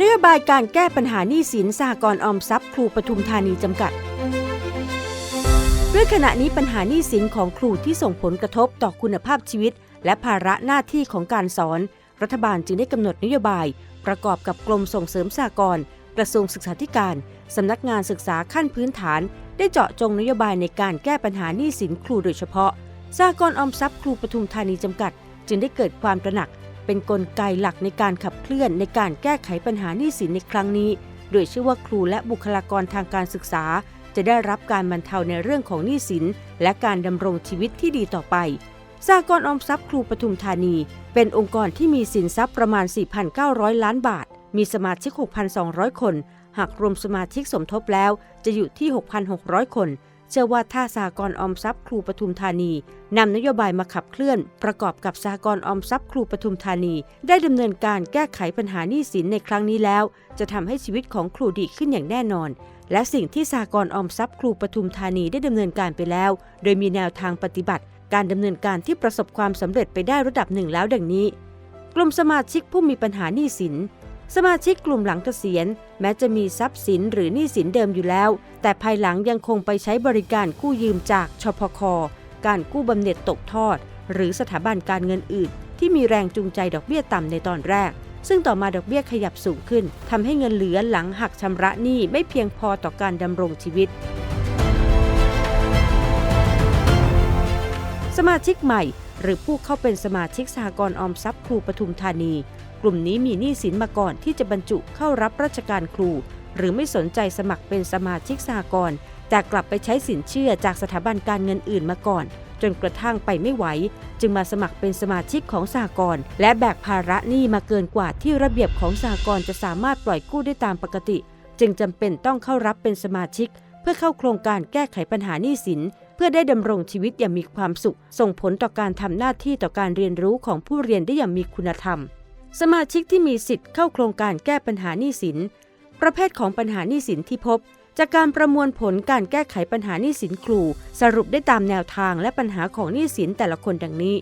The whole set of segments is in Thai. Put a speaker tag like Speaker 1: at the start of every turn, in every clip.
Speaker 1: นโยบายการแก้ปัญหาหนี้สินสหกรณ์ออมทรัพย์ครูปทุมธานีจำกัดด้วยขณะนี้ปัญหาหนี้สินของครูที่ส่งผลกระทบต่อคุณภาพชีวิต และภาระหน้าที่ของการสอน รัฐบาลจึงได้กำหนดนโยบาย ประกอบกับกรมส่งเสริมสหกรณ์กระทรวงศึกษาธิการสำนักงานศึกษาขั้นพื้นฐาน ได้เจาะจงนโยบายในการแก้ปัญหาหนี้สินครูโดยเฉพาะสหกรณ์ออมทรัพย์ครูปทุมธานีจำกัด จึงได้เกิดความตระหนัก เป็นนกลไกหลักในการขับเคลื่อนในการแก้ไขปัญหาหนี้สินในครั้งนี้ โดยเชื่อว่าครูและบุคลากรทางการศึกษา จะได้รับการบรรเทาในเรื่องของหนี้สิน และการดำรงชีวิตที่ดีต่อไปสหกรออมทรัพย์ครูปทุมธานี เป็นองค์กรที่มีสินทรัพย์ประมาณ 4,900 ล้านบาท มีสมาชิก 6,200 คน หากรวมสมาชิกสมทบแล้วจะอยู่ที่ 6,600 คน เชื่อว่าถ้าสหกรออมทรัพย์ครูปทุมธานีนำนโยบายมาขับเคลื่อน ประกอบกับสหกรออมทรัพย์ครูปทุมธานี ได้ดำเนินการแก้ไขปัญหาหนี้สินในครั้งนี้แล้ว จะทำให้ชีวิตของครูดีขึ้นอย่างแน่นอน และสิ่งที่สหกรออมทรัพย์ครูปทุมธานีได้ดำเนินการไปแล้ว โดยมีแนวทางปฏิบัติ การดำเนินการที่ประสบความสำเร็จไปได้ระดับหนึ่งแล้วดังนี้ กลุ่มสมาชิกผู้มีปัญหาหนี้สิน สมาชิกกลุ่มหลังเกษียณ แม้จะมีทรัพย์สินหรือหนี้สินเดิมอยู่แล้ว แต่ภายหลังยังคงไปใช้บริการกู้ยืมจากชพค การกู้บำเหน็จตกทอด หรือสถาบันการเงินอื่น ที่มีแรงจูงใจดอกเบี้ยต่ำในตอนแรก ซึ่งต่อมาดอกเบี้ยขยับสูงขึ้นทำให้เงินเหลือหลังหักชำระหนี้ไม่เพียงพอต่อการดำรงชีวิต สมาชิกใหม่ หรือผู้เข้าเป็นสมาชิกสหกรณ์ออมทรัพย์ครูปทุมธานี กลุ่มนี้มีหนี้สินมาก่อนที่จะบรรจุเข้ารับราชการครู หรือไม่สนใจสมัครเป็นสมาชิกสหกรณ์แต่กลับไปใช้สินเชื่อจากสถาบันการเงินอื่นมาก่อน จนกระทั่งไปไม่ไหว จึงมาสมัครเป็นสมาชิกของสหกรณ์และแบกภาระหนี้มาเกินกว่าที่ระเบียบของสหกรณ์จะสามารถปล่อยกู้ได้ตามปกติ จึงจำเป็นต้องเข้ารับเป็นสมาชิก เพื่อเข้าโครงการแก้ไขปัญหาหนี้สินเพื่อได้ดำรงชีวิตอย่างมีความสุข ส่งผลต่อการทำหน้าที่ต่อการเรียนรู้ของผู้เรียนได้อย่างมีคุณธรรม สมาชิกที่มีสิทธิ์เข้าโครงการแก้ปัญหาหนี้สิน ประเภทของปัญหาหนี้สินที่พบ จากการประมวลผลการแก้ไขปัญหาหนี้สินครู สรุปได้ตามแนวทางและปัญหาของหนี้สินแต่ละคนดังนี้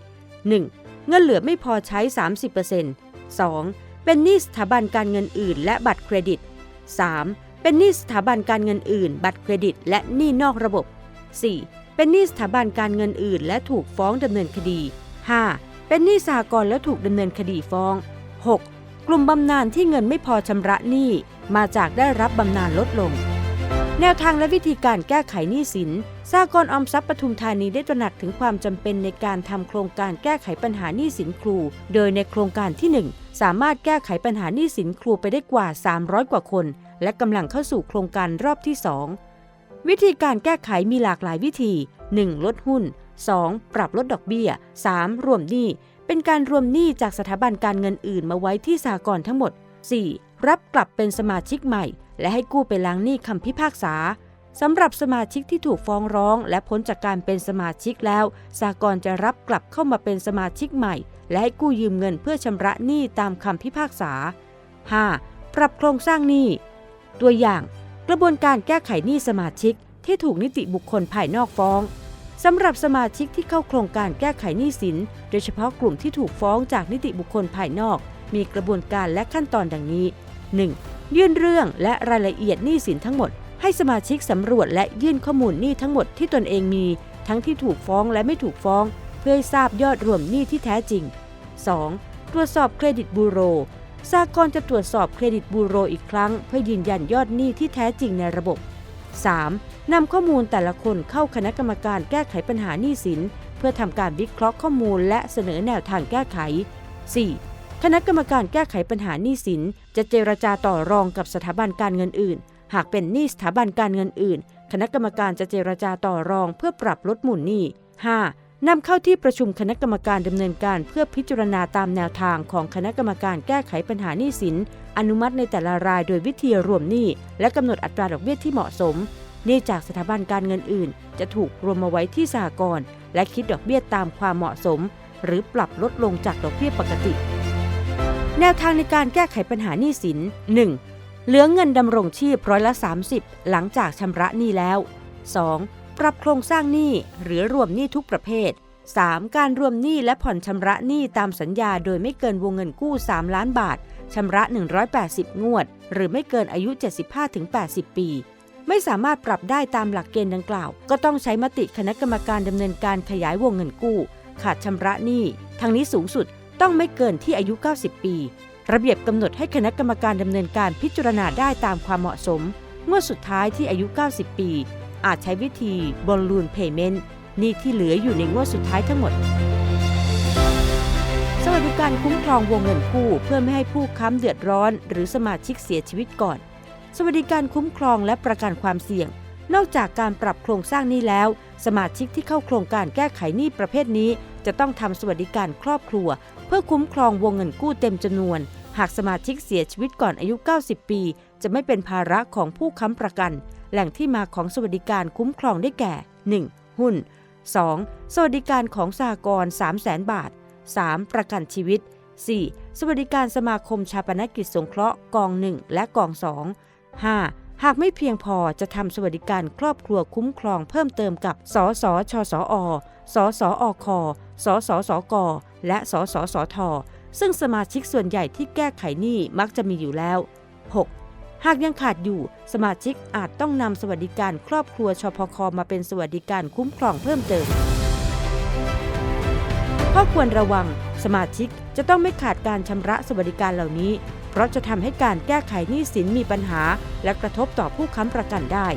Speaker 1: 1. เงินเหลือไม่พอใช้ 30% 2. เป็นหนี้สถาบันการเงินอื่น และบัตรเครดิต 3. เป็นหนี้สถาบันการเงินอื่น บัตรเครดิต และหนี้นอกระบบ 4. เป็นหนี้สถาบันการเงินอื่น และถูกฟ้องดำเนินคดี 5. เป็นหนี้สหกรณ์และถูกดำเนินคดีฟ้อง 6. กลุ่มบำนาญที่เงินไม่พอชำระหนี้มาจากได้รับบำนาญลดลง แนวทางและวิธีการแก้ไขหนี้สินสหกรออมทรัพย์ปทุมธานีได้ตระหนักถึงความจำเป็นในการทำโครงการแก้ไขปัญหาหนี้สินครู โดยในโครงการที่ 1 สามารถแก้ไขปัญหาหนี้สินครูไปได้กว่า 300 กว่าคน และกำลังเข้าสู่โครงการรอบที่ 2 วิธีการแก้ไขมีหลากหลายวิธี 1. ลดหุ้น 2. ปรับลดดอกเบี้ย 3. รวมหนี้ เป็นการรวมหนี้จากสถาบันการเงินอื่นมาไว้ที่สหกรทั้งหมด 4. รับกลับเป็นสมาชิกใหม่ และให้กู้ไปล้างหนี้คำพิพากษาสำหรับสมาชิกที่ถูกฟ้องร้อง และพ้นจากการเป็นสมาชิกแล้วสหกรจะรับกลับเข้ามาเป็นสมาชิกใหม่ และให้กู้ยืมเงินเพื่อชำระหนี้ตามคำพิพากษา 5. ปรับโครงสร้างหนี้ ตัวอย่าง กระบวนการแก้ไขหนี้สมาชิกที่ถูกนิติบุคคลภายนอกฟ้อง สำหรับสมาชิกที่เข้าโครงการแก้ไขหนี้สิน โดยเฉพาะกลุ่มที่ถูกฟ้องจากนิติบุคคลภายนอก มีกระบวนการและขั้นตอนดังนี้ 1. ยื่นเรื่องและรายละเอียดหนี้สินทั้งหมด ให้สมาชิกสำรวจและยื่นข้อมูลหนี้ทั้งหมดที่ตนเองมี ทั้งที่ถูกฟ้องและไม่ถูกฟ้อง เพื่อให้ทราบยอดรวมหนี้ที่แท้จริง 2. ตรวจสอบเครดิตบูโรสากลจะตรวจสอบเครดิตบูโรอีกครั้ง เพื่อยืนยันยอดหนี้ที่แท้จริงในระบบ 3. นำข้อมูลแต่ละคนเข้าคณะกรรมการแก้ไขปัญหาหนี้สิน เพื่อทำการวิเคราะห์ข้อมูลและเสนอแนวทางแก้ไข 4. คณะกรรมการแก้ไขปัญหาหนี้สิน จะเจรจาต่อรองกับสถาบันการเงินอื่น หากเป็นหนี้สถาบันการเงินอื่น คณะกรรมการจะเจรจาต่อรองเพื่อปรับลดหมุนหนี้ 5. นำเข้าที่ประชุมคณะกรรมการดำเนินการเพื่อพิจารณาตามแนวทางของคณะกรรมการแก้ไขปัญหาหนี้สิน อนุมัติในแต่ละรายโดยวิธีรวมหนี้ และกำหนดอัตราดอกเบี้ยที่เหมาะสมหนี้จากสถาบันการเงินอื่น จะถูกรวมมาไว้ที่สหกรณ์และคิดดอกเบี้ยตามความเหมาะสม หรือปรับลดลงจากดอกเบี้ยปกติ แนวทางในการแก้ไขปัญหาหนี้สิน 1. เหลือเงินดำรงชีพร้อยละ 30 หลังจากชำระหนี้แล้ว 2. ปรับโครงสร้างหนี้หรือรวมหนี้ทุกประเภท 3. การรวมหนี้และผ่อนชำระหนี้ตามสัญญาโดยไม่เกินวงเงินกู้ 3 ล้านบาทชำระ 180 งวด หรือไม่เกินอายุ 75-80 ปี ไม่สามารถปรับได้ตามหลักเกณฑ์ดังกล่าว ก็ต้องใช้มติคณะกรรมการดำเนินการขยายวงเงินกู้ ขาดชำระหนี้ทางนี้สูงสุดต้องไม่เกินที่อายุ 90 ปี ระเบียบกำหนดให้คณะกรรมการดำเนินการพิจารณาได้ตามความเหมาะสมงวดสุดท้ายที่อายุ 90 ปี อาจใช้วิธีบอลลูนเพย์เมนต์นี้ที่เหลืออยู่ในงวดสุดท้ายทั้งหมด สวัสดิการคุ้มครองวงเงินกู้เพื่อไม่ให้ผู้ค้ำเดือดร้อน หรือสมาชิกเสียชีวิตก่อน สวัสดิการคุ้มครองและประกันความเสี่ยง นอกจากการปรับโครงสร้างนี้แล้ว สมาชิกที่เข้าโครงการแก้ไขหนี้ประเภทนี้ จะต้องทำสวัสดิการครอบครัว เพื่อคุ้มครองวงเงินกู้เต็มจำนวน หากสมาชิกเสียชีวิตก่อนอายุ 90 ปี จะไม่เป็นภาระของผู้ค้ำประกัน แหล่งที่มาของสวัสดิการคุ้มครองได้แก่ 1. หุ้น 2. สวัสดิการของสหกรณ์300,000 บาท 3. ประกันชีวิต 4. สวัสดิการสมาคมชาปนกิจสงเคราะห์กอง 1 และกอง 2 5. หากไม่เพียงพอจะทำสวัสดิการครอบครัวคุ้มครองเพิ่มเติมกับ สสชสอ สสอคสสสก และ สสสท ซึ่งสมาชิกส่วนใหญ่ที่แก้ไขหนี้มักจะมีอยู่แล้ว 6. หากยังขาดอยู่ สมาชิกอาจต้องนำสวัสดิการครอบครัวชพคมาเป็นสวัสดิการคุ้มครองเพิ่มเติมข้อควรระวัง สมาชิกจะต้องไม่ขาดการชำระสวัสดิการเหล่านี้ เพราะจะทำให้การแก้ไขหนี้สินมีปัญหา และกระทบต่อผู้ค้ำประกันได้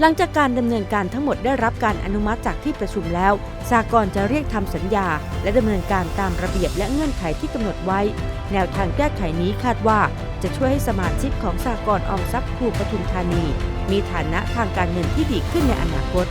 Speaker 1: หลังจากการดำเนินการทั้งหมดได้รับการอนุมัติจากที่ประชุมแล้วสากลจะเรียกทำสัญญา และดำเนินการตามระเบียบและเงื่อนไขที่กำหนดไว้ แนวทางแก้ไขนี้คาดว่า จะช่วยให้สมาชิกของสากลออมทรัพย์ครูปทุมธานี มีฐานะทางการเงินที่ดีขึ้นในอนาคต